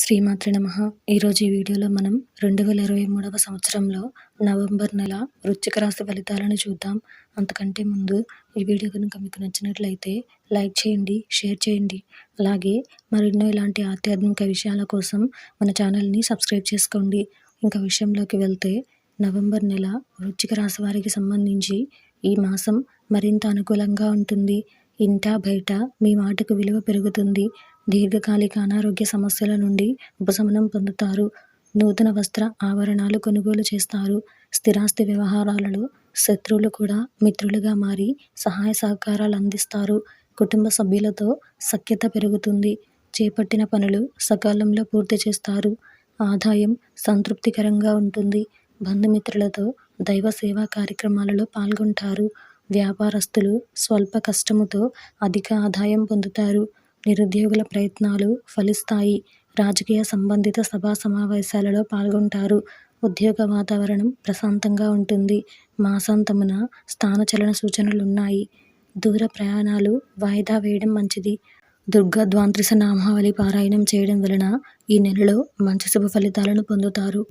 శ్రీమాత్రి నమ. ఈరోజు ఈ వీడియోలో మనం రెండు వేల ఇరవై మూడవ సంవత్సరంలో నవంబర్ నెల వృశ్చిక రాశి ఫలితాలను చూద్దాం. అంతకంటే ముందు ఈ వీడియో కనుక మీకు నచ్చినట్లయితే లైక్ చేయండి షేర్ చేయండి. అలాగే మరెన్నో ఇలాంటి ఆధ్యాత్మిక విషయాల కోసం మన ఛానల్ని సబ్స్క్రైబ్ చేసుకోండి. ఇంకా విషయంలోకి వెళ్తే నవంబర్ నెల వృశ్చిక రాశి వారికి సంబంధించి ఈ మాసం మరింత అనుకూలంగా ఉంటుంది. ఇంట బయట మీ మాటకు విలువ పెరుగుతుంది. దీర్ఘకాలిక అనారోగ్య సమస్యల నుండి ఉపశమనం పొందుతారు. నూతన వస్త్ర ఆభరణాలు కొనుగోలు చేస్తారు. స్థిరాస్తి వ్యవహారాలలో శత్రువులు కూడా మిత్రులుగా మారి సహాయ సహకారాలు అందిస్తారు. కుటుంబ సభ్యులతో సఖ్యత పెరుగుతుంది. చేపట్టిన పనులు సకాలంలో పూర్తి చేస్తారు. ఆదాయం సంతృప్తికరంగా ఉంటుంది. బంధుమిత్రులతో దైవ సేవా కార్యక్రమాలలో పాల్గొంటారు. వ్యాపారస్తులు స్వల్ప కష్టముతో అధిక ఆదాయం పొందుతారు. నిరుద్యోగుల ప్రయత్నాలు ఫలిస్తాయి. రాజకీయ సంబంధిత సభా సమావేశాలలో పాల్గొంటారు. ఉద్యోగ వాతావరణం ప్రశాంతంగా ఉంటుంది. మాసాంతమున స్థానచలన సూచనలున్నాయి. దూర ప్రయాణాలు వాయిదా వేయడం మంచిది. దుర్గా ద్వాంత్రిస నామావళి పారాయణం చేయడం వలన ఈ నెలలో మంచి శుభ ఫలితాలను పొందుతారు.